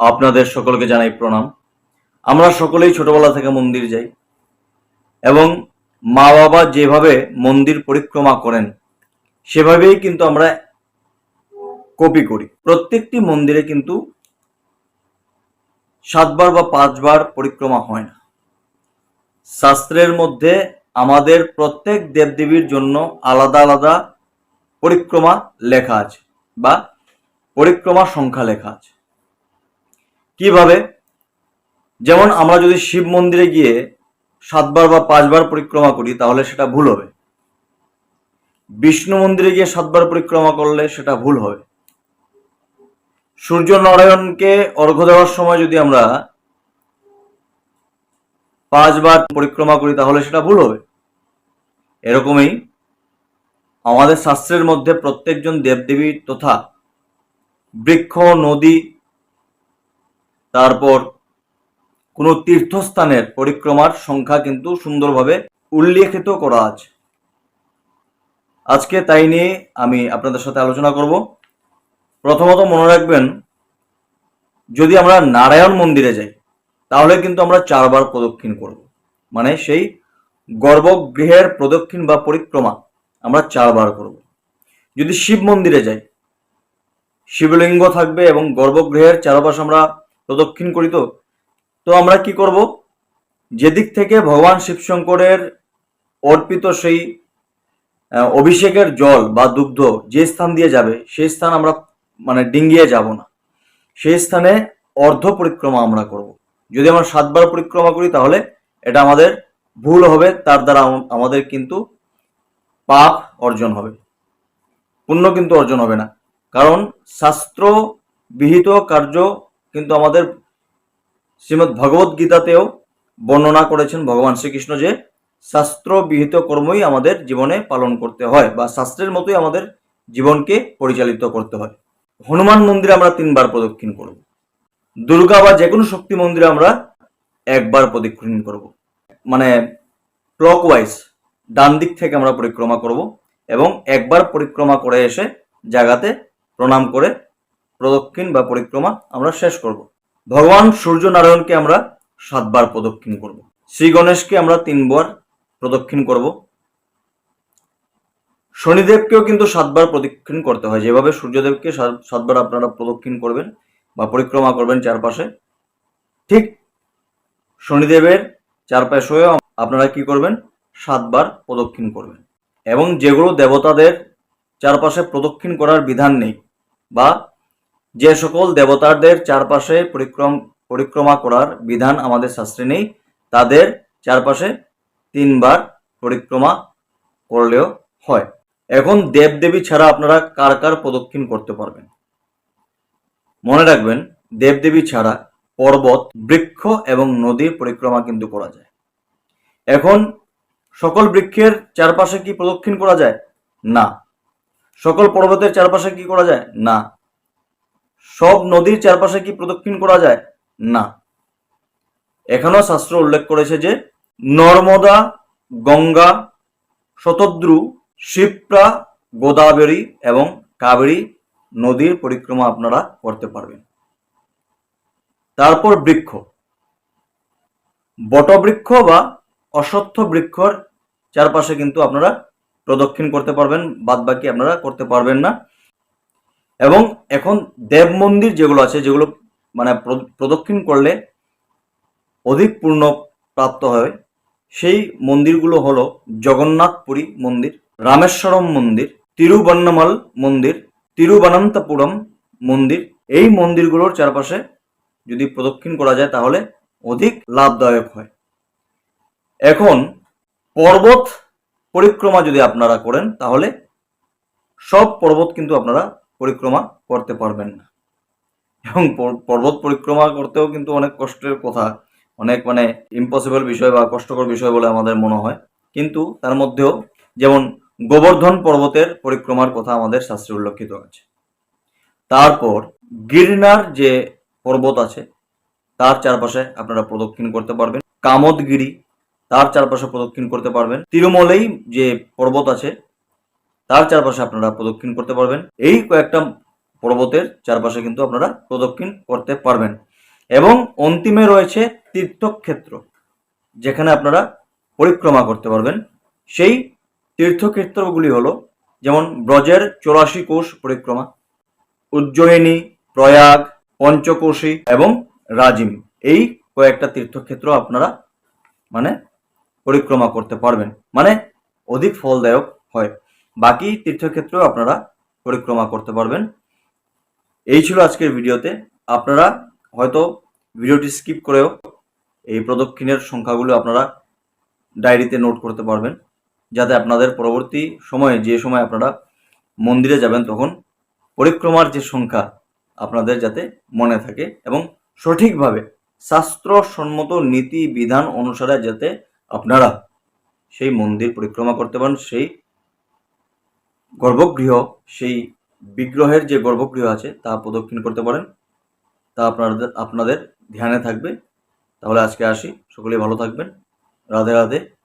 আপনাদের সকলকে জানাই প্রণাম। আমরা সকলেই ছোটবেলা থেকে মন্দির যাই এবং মা বাবা যেভাবে মন্দির পরিক্রমা করেন, সেভাবেই কিন্তু আমরা কপি করি। প্রত্যেকটি মন্দিরে কিন্তু সাতবার বা পাঁচবার পরিক্রমা হয় না। শাস্ত্রের মধ্যে আমাদের প্রত্যেক দেবদেবীর জন্য আলাদা আলাদা পরিক্রমা লেখা আছে বা পরিক্রমা সংখ্যা লেখা আছে। কীভাবে? যেমন আমরা যদি শিব মন্দিরে গিয়ে সাতবার বা পাঁচবার পরিক্রমা করি, তাহলে সেটা ভুল হবে। বিষ্ণু মন্দিরে গিয়ে সাতবার পরিক্রমা করলে সেটা ভুল হবে। সূর্য নারায়ণকে অর্ঘ্য দেওয়ার সময় যদি আমরা পাঁচবার পরিক্রমা করি, তাহলে সেটা ভুল হবে। এরকমই আমাদের শাস্ত্রের মধ্যে প্রত্যেকজন দেবদেবী তথা বৃক্ষ, নদী তারপর কোনো তীর্থস্থানের পরিক্রমার সংখ্যা কিন্তু সুন্দরভাবে উল্লেখিত করা আছে। আজকে তাই নিয়ে আমি আপনাদের সাথে আলোচনা করব। প্রথমত মনে রাখবেন, যদি আমরা নারায়ণ মন্দিরে যাই, তাহলে কিন্তু আমরা চারবার প্রদক্ষিণ করব। মানে সেই গর্ভগৃহের প্রদক্ষিণ বা পরিক্রমা আমরা চারবার করব। যদি শিব মন্দিরে যাই, শিবলিঙ্গ থাকবে এবং গর্ভগৃহের চারপাশে আমরা প্রদক্ষিণ করি তো। আমরা কি করব? যেদিক থেকে ভগবান শিবশঙ্করের অর্পিত সেই অভিষেকের জল বা দুগ্ধ যে স্থান দিয়ে যাবে, সেই স্থান আমরা মানে ডিঙ্গিয়ে যাব না। সেই স্থানে অর্ধ পরিক্রমা আমরা করব। যদি আমরা সাতবার পরিক্রমা করি, তাহলে এটা আমাদের ভুল হবে। তার দ্বারা আম- আমাদের কিন্তু পাপ অর্জন হবে। পুণ্য কিন্তু অর্জন হবে না। কারণ শাস্ত্র বিহিত কার্য কিন্তু আমাদের শ্রীমদ্ ভগবত গীতাতেও বর্ণনা করেছেন ভগবান শ্রীকৃষ্ণ যে শাস্ত্র বিহিত কর্মই আমাদের জীবনে পালন করতে হয় বা শাস্ত্রের মতোই আমাদের জীবনকে পরিচালিত করতে হয়। হনুমান মন্দিরে আমরা তিনবার প্রদক্ষিণ করব। দুর্গা বা যে কোনো শক্তি মন্দিরে আমরা একবার প্রদক্ষিণ করব। মানে ক্লকওয়াইজ ডান দিক থেকে আমরা পরিক্রমা করব এবং একবার পরিক্রমা করে এসে জায়গাতে প্রণাম করে প্রদক্ষিণ বা পরিক্রমা আমরা শেষ করব। ভগবান সূর্য নারায়ণকে আমরা সাতবার প্রদক্ষিণ করব। শ্রী গণেশকে আমরা তিনবার প্রদক্ষিণ করব। শনিদেবকেও কিন্তু সাতবার প্রদক্ষিণ করতে হয়। যেভাবে সূর্যদেবকে সাত- সাতবার আপনারা প্রদক্ষিণ করবেন বা পরিক্রমা করবেন চারপাশে, ঠিক শনিদেবের চারপাশেও আপনারা কি করবেন? সাতবার প্রদক্ষিণ করবেন। এবং যেগুলো দেবতাদের চারপাশে প্রদক্ষিণ করার বিধান নেই বা যে সকল দেবতাদের চারপাশে পরিক্রম, পরিক্রমা করার বিধান আমাদের শাস্ত্রে নেই, তাদের চারপাশে তিনবার পরিক্রমা করলেও হয়। এখন দেবদেবী ছাড়া আপনারা কার কার প্রদক্ষিণ করতে পারবেন? মনে রাখবেন, দেবদেবী ছাড়া পর্বত, বৃক্ষ এবং নদীর পরিক্রমা কিন্তু করা যায়। এখন সকল বৃক্ষের চারপাশে কি প্রদক্ষিণ করা যায়? না। সকল পর্বতের চারপাশে কি করা যায়? না। সব নদীর চারপাশে কি প্রদক্ষিণ করা যায়? না। এখানেও শাস্ত্র উল্লেখ করেছে যে, নর্মদা, গঙ্গা, শতদ্রু, শিপ্রা, গোদাবরী এবং কাবেরী নদীর পরিক্রমা আপনারা করতে পারবেন। তারপর বৃক্ষ। বটবৃক্ষ বা অশ্বত্থ বৃক্ষর চারপাশে কিন্তু আপনারা প্রদক্ষিণ করতে পারবেন বাদ বাকি আপনারা করতে পারবেন না। এবং এখন দেব মন্দির যেগুলো আছে, যেগুলো মানে প্র- প্রদক্ষিণ করলে অধিক পূর্ণ প্রাপ্ত হয় সেই মন্দিরগুলো হলো জগন্নাথপুরী মন্দির, রামেশ্বরম মন্দির, তিরুবন্নমল মন্দির, তিরুবনন্তপুরম মন্দির। এই মন্দিরগুলোর চারপাশে যদি প্রদক্ষিণ করা যায়, তাহলে অধিক লাভদায়ক হয়। এখন পর্বত পরিক্রমা যদি আপনারা করেন, তাহলে সব পর্বত কিন্তু আপনারা পরিক্রমা করতে পারবেন না। এবং পর্বত পরিক্রমা করতেও কিন্তু অনেক কষ্টের কথা। অনেক মানে ইম্পসিবল বিষয় বা কষ্টকর বিষয় বলে আমাদের মনে হয়। কিন্তু তার মধ্যেও যেমন গোবর্ধন পর্বতের পরিক্রমার কথা আমাদের শাস্ত্রে উল্লেখিত আছে। তারপর গিরনার যে পর্বত আছে, তার চারপাশে আপনারা প্রদক্ষিণ করতে পারবেন। কামদগিরি তার চারপাশে প্রদক্ষিণ করতে পারবেন। তিরুমলেই যে পর্বত আছে তার চারপাশে আপনারা প্রদক্ষিণ করতে পারবেন। এই কয়েকটা পর্বতের চারপাশে কিন্তু আপনারা প্রদক্ষিণ করতে পারবেন। এবং অন্তিমে রয়েছে তীর্থক্ষেত্র, যেখানে আপনারা পরিক্রমা করতে পারবেন। সেই তীর্থক্ষেত্রগুলি হলো, যেমন ব্রজের চৌরাশি কোষ পরিক্রমা, উজ্জয়িনী, প্রয়াগ পঞ্চকোশী এবং রাজিম। এই কয়েকটা তীর্থক্ষেত্র আপনারা মানে পরিক্রমা করতে পারবেন। মানে অধিক ফলদায়ক হয়। বাকি তীর্থক্ষেত্রেও আপনারা পরিক্রমা করতে পারবেন। এই ছিল আজকের ভিডিওতে। আপনারা হয়তো ভিডিওটি স্কিপ করেও এই প্রদক্ষিণের সংখ্যাগুলো আপনারা ডায়েরিতে নোট করতে পারবেন, যাতে আপনাদের পরবর্তী সময়ে যে সময় আপনারা মন্দিরে যাবেন তখন পরিক্রমার যে সংখ্যা আপনাদের যাতে মনে থাকে এবং সঠিকভাবে শাস্ত্রসম্মত নীতি বিধান অনুসারে যাতে আপনারা সেই মন্দির পরিক্রমা করতে পারেন, সেই গর্ভগৃহ, সেই বিগ্রহের যে গর্ভগৃহ আছে, তা প্রদক্ষিণ করতে পারেন। তা আপনাদের আপনাদের ধ্যানে থাকবে। তাহলে আজকে আসি। সকলেই ভালো থাকবেন। রাধে রাধে।